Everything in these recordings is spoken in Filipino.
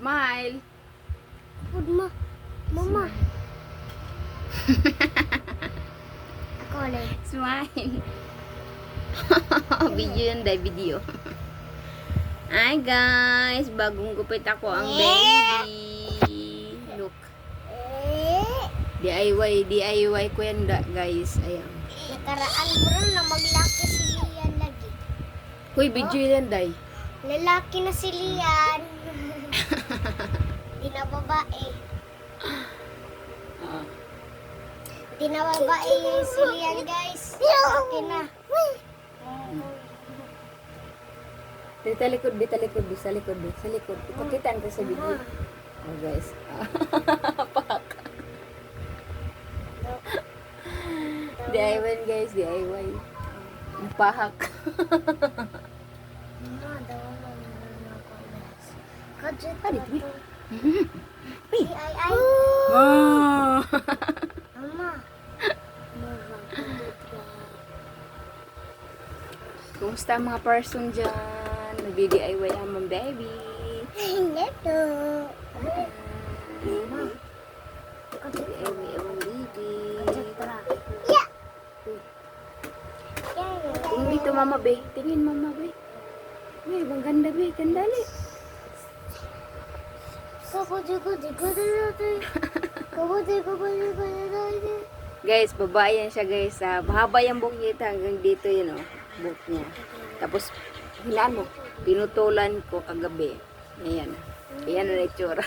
Smile. Good ma. Mama. Ako ulit. Smile. video yun, dahil video. Hi guys, bagong gupit ako ang baby. Look. Eh. DIY, DIY ko yan da, guys. Ayan. Nakaraan mo rin na maglaki si Lian lagi. Hoy, video yan, day. Lalaki na si Lian. Di na babae. Di na babae si Lian guys. Lalaki na. Dito likod, dito likod, dito sa likod, dito sa likod. Ipakita natin sa video. Oh, guys. Pak. DIY guys, DIY. Napahak. To. Uy. Ay, ay. Oh. Mama. Kumusta ang mga person dyan? Nag-DIY ang mga baby. Ito. Mama. DIY ang baby. Yeah. Kung dito mama be, tingin mama be. Uy, bang ganda be, gandali. Guys, babae yan siya guys. Ah, mahaba yung buhok niya hanggang dito yun oh. Buhok niya. Tapos, hinaan mo. Pinutulan ko kagabi. Ayan. Ayan na itsura.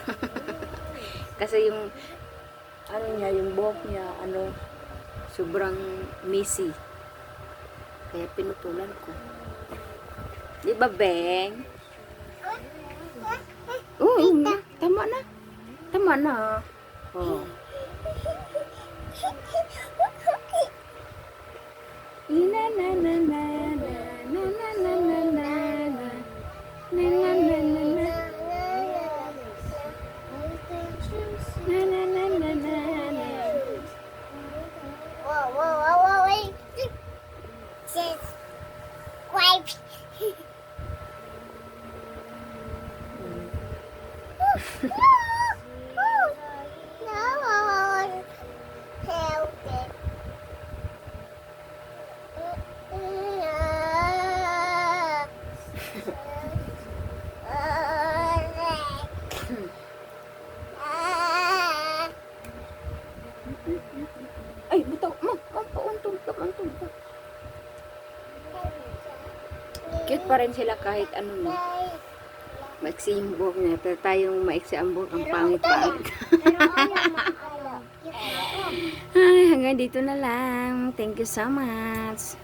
Kasi yung, ano niya, yung buhok niya, ano, sobrang messy. Kaya pinutulan ko. Di ba, Beng? Oo, tama na. Tama na. Ay, bitaw. Ma, ma, pauntog ka, pauntog ka. Cute pa rin sila kahit ano no. Maiksi yung buhok niya. Pero tayong maiksi ang buhok. Ang pangit-pangit. Ay, hanggang dito na lang. Thank you so much.